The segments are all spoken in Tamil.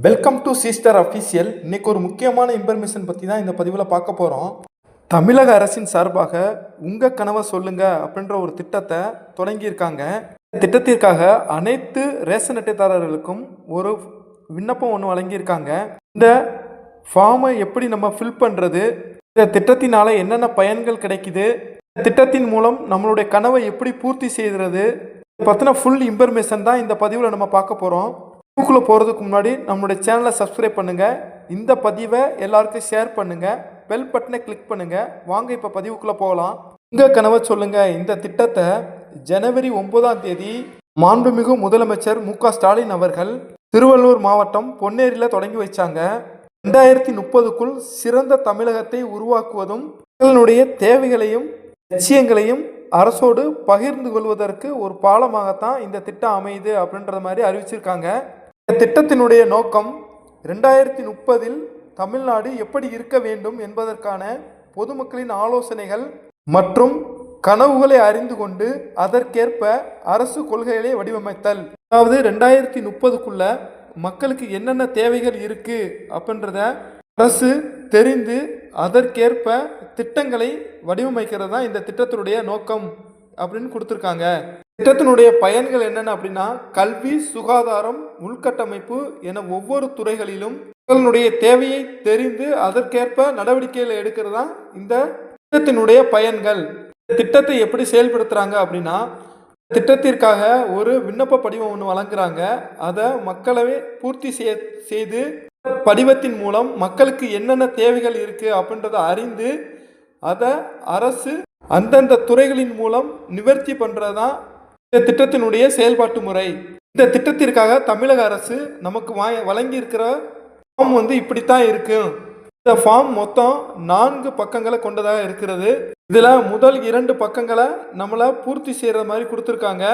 வெல்கம் டு சிஸ்டர் அஃபீஷியல் இன்னைக்கு ஒரு முக்கியமான இன்ஃபர்மேஷன் பற்றி தான் இந்த பதிவில் பார்க்க போகிறோம் தமிழக அரசின் சார்பாக உங்கள் கனவை சொல்லுங்க அப்படின்ற ஒரு திட்டத்தை தொடங்கியிருக்காங்க இந்த திட்டத்திற்காக அனைத்து ரேஷன் அட்டைதாரர்களுக்கும் ஒரு விண்ணப்பம் ஒன்று வழங்கியிருக்காங்க இந்த ஃபார்மை எப்படி நம்ம ஃபில் பண்ணுறது இந்த திட்டத்தினால் என்னென்ன பயன்கள் கிடைக்குது? திட்டத்தின் மூலம் நம்மளுடைய கனவை எப்படி பூர்த்தி செய்கிறது? பற்றின ஃபுல் இன்ஃபர்மேஷன் தான் இந்த பதிவில் நம்ம பார்க்க போகிறோம் பதிவுக்குள்ளே போகிறதுக்கு முன்னாடி நம்மளுடைய சேனலை சப்ஸ்கிரைப் பண்ணுங்கள் இந்த பதிவை எல்லாருக்கும் ஷேர் பண்ணுங்கள் பெல் பட்டனை கிளிக் பண்ணுங்கள் வாங்க இப்போ பதிவுக்குள்ளே போகலாம். உங்கள் கனவை சொல்லுங்கள் இந்த திட்டத்தை ஜனவரி ஒன்பதாம் தேதி மாண்புமிகு முதலமைச்சர் மு ஸ்டாலின் அவர்கள் திருவள்ளூர் மாவட்டம் பொன்னேரியில் தொடங்கி வச்சாங்க. ரெண்டாயிரத்தி முப்பதுக்குள் சிறந்த தமிழகத்தை உருவாக்குவதும் மக்களினுடைய தேவைகளையும் லட்சியங்களையும் அரசோடு பகிர்ந்து கொள்வதற்கு ஒரு பாலமாகத்தான் இந்த திட்டம் அமையுது அப்படின்றத மாதிரி அறிவிச்சிருக்காங்க. திட்டத்தினுடைய நோக்கம் ரெண்டாயிரத்தி முப்பதில் தமிழ்நாடு எப்படி இருக்க வேண்டும் என்பதற்கான பொதுமக்களின் ஆலோசனைகள் மற்றும் கனவுகளை அறிந்து கொண்டு அதற்கேற்ப அரசு கொள்கைகளை வடிவமைத்தல். அதாவது ரெண்டாயிரத்தி முப்பதுக்குள்ள மக்களுக்கு என்னென்ன தேவைகள் இருக்கு அப்படின்றத அரசு தெரிந்து அதற்கேற்ப திட்டங்களை வடிவமைக்கிறது தான் இந்த திட்டத்தினுடைய நோக்கம் அப்படின்னு கொடுத்துருக்காங்க. திட்டத்தினுடைய பயன்கள் என்னென்ன அப்படின்னா கல்வி சுகாதாரம் உள்கட்டமைப்பு என ஒவ்வொரு துறைகளிலும் மக்களுடைய தேவையை தெரிந்து அதற்கேற்ப நடவடிக்கைகளை எடுக்கிறது தான் இந்த திட்டத்தினுடைய பயன்கள். திட்டத்தை எப்படி செயல்படுத்துகிறாங்க அப்படின்னா திட்டத்திற்காக ஒரு விண்ணப்ப படிவம் ஒன்று வழங்குறாங்க. அதை மக்களவே பூர்த்தி செய்ய செய்து படிவத்தின் மூலம் மக்களுக்கு என்னென்ன தேவைகள் இருக்குது அப்படின்றத அறிந்து அதை அரசு அந்தந்த துறைகளின் மூலம் நிவர்த்தி பண்ணுறது தான் இந்த திட்டத்தினுடைய செயல்பாட்டு முறை. இந்த திட்டத்திற்காக தமிழக அரசு நமக்கு வா வழங்கியிருக்கிற ஃபார்ம் வந்து இப்படித்தான் இருக்கும் இந்த ஃபார்ம் மொத்தம் நான்கு பக்கங்களை கொண்டதாக இருக்கிறது. இதில் முதல் இரண்டு பக்கங்களை நம்மளை பூர்த்தி செய்கிற மாதிரி கொடுத்துருக்காங்க.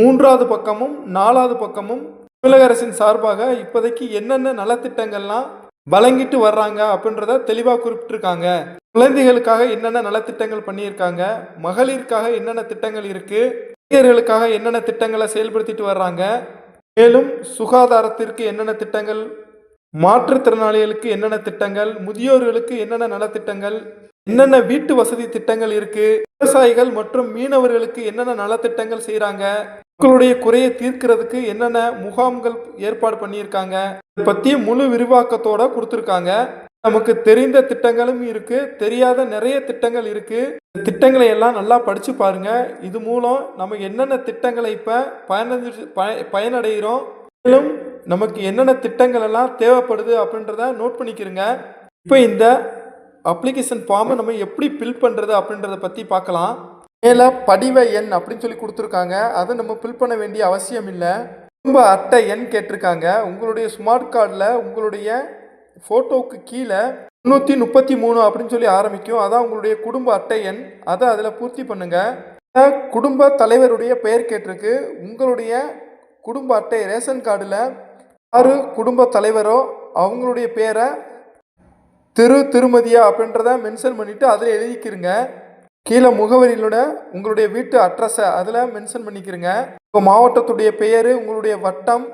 மூன்றாவது பக்கமும் நாலாவது பக்கமும் தமிழக அரசின் சார்பாக இப்போதைக்கு என்னென்ன நலத்திட்டங்கள்லாம் வழங்கிட்டு வர்றாங்க அப்படின்றத தெளிவாக குறிப்பிட்டிருக்காங்க. குழந்தைகளுக்காக என்னென்ன நலத்திட்டங்கள் பண்ணியிருக்காங்க மகளிருக்காக என்னென்ன திட்டங்கள் இருக்குது இளைஞர்களுக்காக என்னென்ன திட்டங்களை செயல்படுத்திட்டு வர்றாங்க? மேலும் சுகாதாரத்திற்கு என்னென்ன திட்டங்கள்? மாற்றுத்திறனாளிகளுக்கு என்னென்ன திட்டங்கள்? முதியோர்களுக்கு என்னென்ன நலத்திட்டங்கள்? என்னென்ன வீட்டு வசதி திட்டங்கள் இருக்கு? விவசாயிகள் மற்றும் மீனவர்களுக்கு என்னென்ன நலத்திட்டங்கள் செய்கிறாங்க மக்களுடைய குறையை தீர்க்கிறதுக்கு என்னென்ன முகாம்கள் ஏற்பாடு பண்ணியிருக்காங்க? இதை பற்றி முழு விரிவாக்கத்தோட கொடுத்துருக்காங்க. நமக்கு தெரிந்த திட்டங்களும் இருக்கு. தெரியாத நிறைய திட்டங்கள் இருக்கு. திட்டங்களை எல்லாம் நல்லா படித்து பாருங்கள் இது மூலம் நம்ம என்னென்ன திட்டங்களை இப்போ பயனடைஞ்சு பய- பயனடைகிறோம் மேலும் நமக்கு என்னென்ன திட்டங்கள் எல்லாம் தேவைப்படுது அப்படின்றத நோட் பண்ணிக்கிறங்க. இப்போ இந்த அப்ளிகேஷன் ஃபார்மை நம்ம எப்படி ஃபில் பண்ணுறது அப்படின்றத பற்றி பார்க்கலாம். மேலே படிவ எண் அப்படின்னு சொல்லி கொடுத்துருக்காங்க. அதை நம்ம ஃபில் பண்ண வேண்டிய அவசியம் இல்லை. குடும்ப அட்டை எண் கேட்டிருக்காங்க. உங்களுடைய ஸ்மார்ட் கார்டில் உங்களுடைய ஃபோட்டோவுக்கு கீழே முந்நூற்றி முப்பத்தி மூணு அப்படின்னு சொல்லி ஆரம்பிக்கும். அதான் உங்களுடைய குடும்ப அட்டை எண். அதை அதில் பூர்த்தி பண்ணுங்கள் குடும்ப தலைவருடைய பெயர் கேட்டிருக்கு. உங்களுடைய குடும்ப அட்டை ரேஷன் கார்டில் யார் குடும்ப தலைவரோ அவங்களுடைய பேரை திரு திருமதியா அப்படின்றத மென்ஷன் பண்ணிவிட்டு அதில் எழுதிக்கிறங்க கீழே முகவரியிலோட உங்களுடைய வீட்டு அட்ரஸை அதில் மென்ஷன் பண்ணிக்கிறங்க உங்கள் மாவட்டத்துடைய பெயர் உங்களுடைய வட்டம்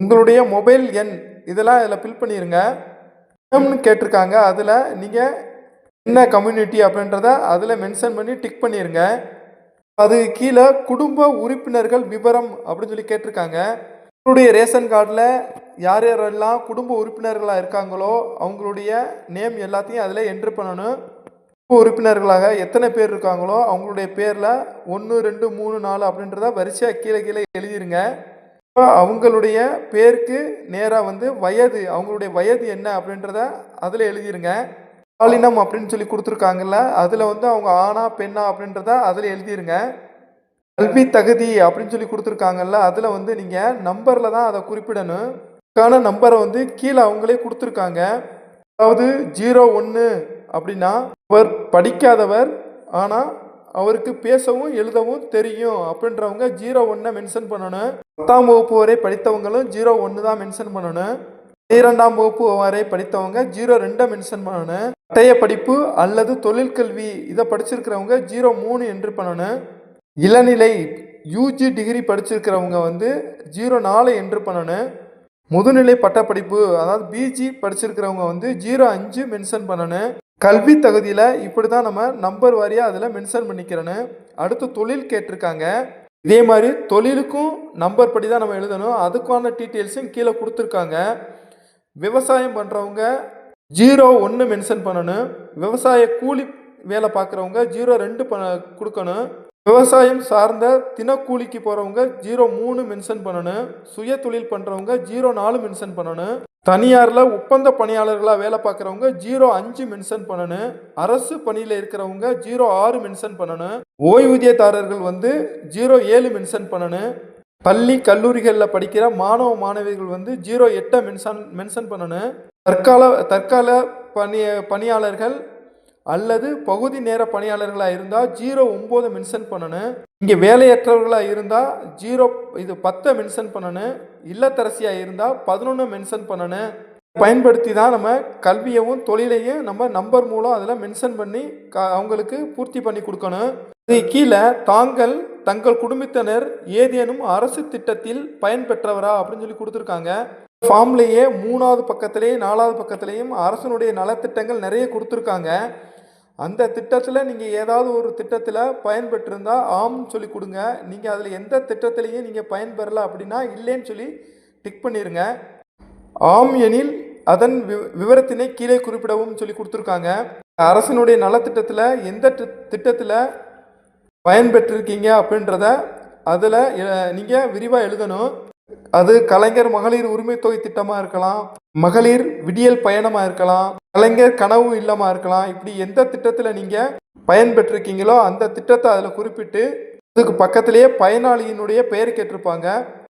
உங்களுடைய மொபைல் எண் இதெல்லாம் இதில் ஃபில் பண்ணிடுங்க நேம்னு கேட்டிருக்காங்க. அதில் நீங்கள் என்ன கம்யூனிட்டி அப்படின்றத அதில் மென்ஷன் பண்ணி டிக் பண்ணிடுங்க அது கீழே குடும்ப உறுப்பினர்கள் விவரம் அப்படின்னு சொல்லி கேட்டிருக்காங்க. உங்களுடைய ரேஷன் கார்டில் யார் யாரெல்லாம் குடும்ப உறுப்பினர்களாக இருக்காங்களோ அவங்களுடைய நேம் எல்லாத்தையும் அதில் என்ட்ரு பண்ணணும். குடும்ப உறுப்பினர்களாக எத்தனை பேர் இருக்காங்களோ அவங்களுடைய பேரில் ஒன்று ரெண்டு மூணு நாலு அப்படின்றத வரிசையாக கீழே கீழே எழுதிருங்க. இப்போ அவங்களுடைய பேருக்கு நேராக வந்து வயது அவங்களுடைய வயது என்ன அப்படின்றத அதில் எழுதிருங்க. பாலினம் அப்படின்னு சொல்லி கொடுத்துருக்காங்கல்ல அதில் வந்து அவங்க ஆணா பெண்ணா அப்படின்றத அதில் எழுதிருங்க. கல்வி தகுதி அப்படின்னு சொல்லி கொடுத்துருக்காங்கல்ல அதில் வந்து நீங்கள் நம்பரில் தான் அதை குறிப்பிடணும். அதுக்கான நம்பரை வந்து கீழே அவங்களே கொடுத்துருக்காங்க. அதாவது ஜீரோ ஒன்று அப்படின்னா அவர் படிக்காதவர் ஆனால் அவருக்கு பேசவும் எழுதவும் தெரியும். அப்படின்றவங்க ஜீரோ ஒன்றை மென்ஷன் பண்ணணும். பத்தாம் வகுப்பு வரை படித்தவங்களும் ஜீரோ ஒன்று தான் மென்ஷன் பண்ணணும். பன்னிரெண்டாம் வகுப்பு வரை படித்தவங்க ஜீரோ ரெண்டை மென்ஷன் பண்ணணும். பட்டய படிப்பு அல்லது தொழிற்கல்வி இதை படிச்சிருக்கிறவங்க ஜீரோ மூணு என்ட்ரு பண்ணணும். இளநிலை யூஜி டிகிரி படிச்சிருக்கிறவங்க வந்து ஜீரோ நாலு என்ட்ரு பண்ணணும். முதுநிலை பட்டப்படிப்பு அதாவது பிஜி படிச்சிருக்கிறவங்க வந்து ஜீரோ அஞ்சு மென்ஷன் பண்ணணும். கல்வி தகுதியில் இப்படி தான் நம்ம நம்பர் வாரியாக அதில் மென்ஷன் பண்ணிக்கிறேன்னு அடுத்து தொழில் கேட்டிருக்காங்க. இதே மாதிரி தொழிலுக்கும் நம்பர் படி தான் நம்ம எழுதணும். அதுக்கான டீட்டெயில்ஸும் கீழே கொடுத்துருக்காங்க. விவசாயம் பண்ணுறவங்க ஜீரோ ஒன்று மென்ஷன் பண்ணணும். விவசாய கூலி வேலை பார்க்குறவங்க ஜீரோ ரெண்டு ப கொடுக்கணும். விவசாயம் சார்ந்த தினக்கூலிக்கு போகிறவங்க ஜீரோ மூணு மென்ஷன் பண்ணணும். சுய தொழில் பண்ணுறவங்க ஜீரோ நாலு மென்ஷன் பண்ணணும். தனியாரில் ஒப்பந்த பணியாளர்களாக வேலை பார்க்குறவங்க ஜீரோ அஞ்சு மென்ஷன் பண்ணணும். அரசு பணியில் இருக்கிறவங்க ஜீரோ ஆறு மென்ஷன் பண்ணணும். ஓய்வூதியதாரர்கள் வந்து ஜீரோ ஏழு மென்ஷன் பண்ணணும். பள்ளி கல்லூரிகளில் படிக்கிற மாணவ மாணவிகள் வந்து ஜீரோ எட்டை மென்ஷன் மென்ஷன் பண்ணணும். தற்கால தற்கால பணி பணியாளர்கள் அல்லது பகுதி நேர பணியாளர்களாக இருந்தால் ஜீரோ ஒம்பது மென்ஷன் பண்ணணும் இங்கே வேலையற்றவர்களாக இருந்தால் ஜீரோ இது பத்தை மென்ஷன் பண்ணணும் இல்லத்தரசியாக இருந்தால் பதினொன்று மென்ஷன் பண்ணணும் பயன்படுத்தி தான் நம்ம கல்வியவும் தொழிலையும் நம்ம நம்பர் மூலம் அதில் மென்ஷன் பண்ணி க அவங்களுக்கு பூர்த்தி பண்ணி கொடுக்கணும். இது கீழே தாங்கள் தங்கள் குடும்பத்தினர் ஏதேனும் அரசு திட்டத்தில் பயன்பெற்றவரா அப்படின்னு சொல்லி கொடுத்துருக்காங்க. ஃபார்ம்லேயே மூணாவது பக்கத்திலேயே நாலாவது பக்கத்துலேயும் அரசனுடைய நலத்திட்டங்கள் நிறைய கொடுத்துருக்காங்க. அந்த திட்டத்தில் நீங்கள் ஏதாவது ஒரு திட்டத்தில் பயன்பெற்றிருந்தா ஆம்னு சொல்லி கொடுங்க. நீங்கள் அதில் எந்த திட்டத்திலையும் நீங்கள் பயன்பெறல அப்படின்னா இல்லைன்னு சொல்லி டிக் பண்ணிடுங்க ஆம் எனில் அதன் வி- விவரத்தினை கீழே குறிப்பிடவும் சொல்லி கொடுத்துருக்காங்க. அரசனுடைய நலத்திட்டத்தில் எந்த தி- திட்டத்தில் பயன்பெற்றிருக்கீங்க அப்படின்றத அதில் நீங்கள் விரிவாக எழுதணும். அது கலைஞர் மகளிர் உரிமை தொகை திட்டமாக இருக்கலாம் மகளிர் விடியல் பயணமாக இருக்கலாம் கலைஞர் கனவு இல்லமாக இருக்கலாம். இப்படி எந்த திட்டத்தில் நீங்கள் பயன்பெற்றிருக்கீங்களோ அந்த திட்டத்தை அதில் குறிப்பிட்டு அதுக்கு பக்கத்திலேயே பயனாளியினுடைய பெயர் கேட்டிருப்பாங்க.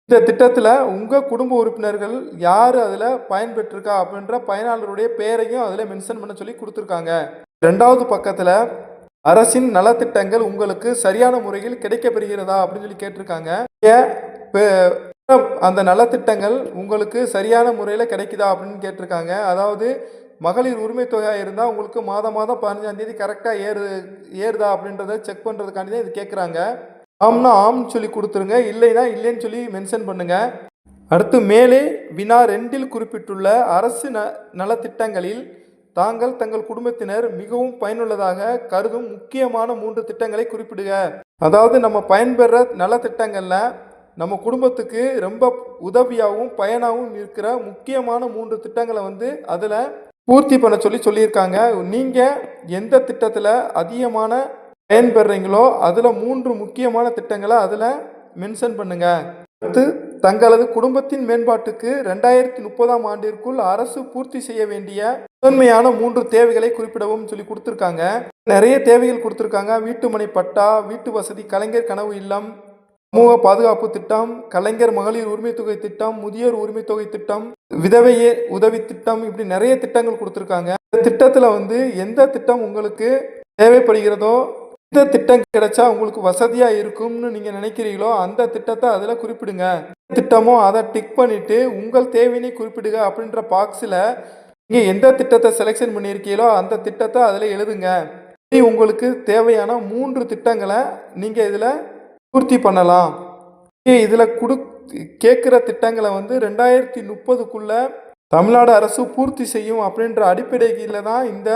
இந்த திட்டத்தில் உங்கள் குடும்ப உறுப்பினர்கள் யார் அதில் பயன்பெற்றிருக்கா அப்படின்ற பயனாளருடைய பெயரையும் அதில் மென்ஷன் பண்ண சொல்லி கொடுத்துருக்காங்க. ரெண்டாவது பக்கத்தில் அரசின் நலத்திட்டங்கள் உங்களுக்கு சரியான முறையில் கிடைக்கப்பெறுகிறதா அப்படின்னு சொல்லி கேட்டிருக்காங்க. அந்த நலத்திட்டங்கள் உங்களுக்கு சரியான முறையில் கிடைக்குதா அப்படின்னு கேட்டிருக்காங்க. அதாவது மகளிர் உரிமை தொகையாக இருந்தால் உங்களுக்கு மாதம் மாதம் பதினஞ்சாந்தேதி கரெக்டாக ஏறு ஏறுதா அப்படின்றத செக் பண்ணுறதுக்காண்டி தான் இது கேட்குறாங்க ஆம்னா ஆம்னு சொல்லி கொடுத்துருங்க. இல்லைன்னா இல்லைன்னு சொல்லி மென்ஷன் பண்ணுங்க. அடுத்து மேலே வினா ரெண்டில் குறிப்பிட்டுள்ள அரசு ந நலத்திட்டங்களில் தாங்கள் தங்கள் குடும்பத்தினர் மிகவும் பயனுள்ளதாக கருதும் முக்கியமான மூன்று திட்டங்களை குறிப்பிடுக. அதாவது நம்ம பயன்பெற நலத்திட்டங்களில் நம்ம குடும்பத்துக்கு ரொம்ப உதவியாகவும் பயனாகவும் இருக்கிற முக்கியமான மூன்று திட்டங்களை வந்து அதில் பூர்த்தி பண்ண சொல்லி சொல்லியிருக்காங்க. நீங்கள் எந்த திட்டத்தில் அதிகமான பயன்பெறீங்களோ அதில் மூன்று முக்கியமான திட்டங்களை அதில் மென்ஷன் பண்ணுங்கள் அடுத்து தங்களது குடும்பத்தின் மேம்பாட்டுக்கு ரெண்டாயிரத்தி முப்பதாம் ஆண்டிற்குள் அரசு பூர்த்தி செய்ய வேண்டிய முதன்மையான மூன்று தேவைகளை குறிப்பிடவும் சொல்லி கொடுத்துருக்காங்க. நிறைய தேவைகள் கொடுத்துருக்காங்க. வீட்டுமனை பட்டா வீட்டு வசதி கலைஞர் கனவு இல்லம் சமூக பாதுகாப்பு திட்டம் கலைஞர் மகளிர் உரிமை தொகை திட்டம் முதியோர் உரிமை தொகை திட்டம் விதவையே உதவி திட்டம் இப்படி நிறைய திட்டங்கள் கொடுத்துருக்காங்க. இந்த திட்டத்தில் வந்து எந்த திட்டம் உங்களுக்கு தேவைப்படுகிறதோ எந்த திட்டம் கிடைச்சா உங்களுக்கு வசதியாக இருக்கும்னு நீங்கள் நினைக்கிறீங்களோ அந்த திட்டத்தை அதில் குறிப்பிடுங்க. திட்டமோ அதை டிக் பண்ணிவிட்டு உங்கள் தேவையினை குறிப்பிடுங்க அப்படின்ற பாக்ஸில் நீங்கள் எந்த திட்டத்தை செலெக்ஷன் பண்ணியிருக்கீங்களோ அந்த திட்டத்தை அதில் எழுதுங்க. உங்களுக்கு தேவையான மூன்று திட்டங்களை நீங்கள் இதில் பூர்த்தி பண்ணலாம். இதில் கொடு கேட்குற திட்டங்களை வந்து ரெண்டாயிரத்தி முப்பதுக்குள்ளே தமிழ்நாடு அரசு பூர்த்தி செய்யும் அப்படின்ற அடிப்படையில் தான் இந்த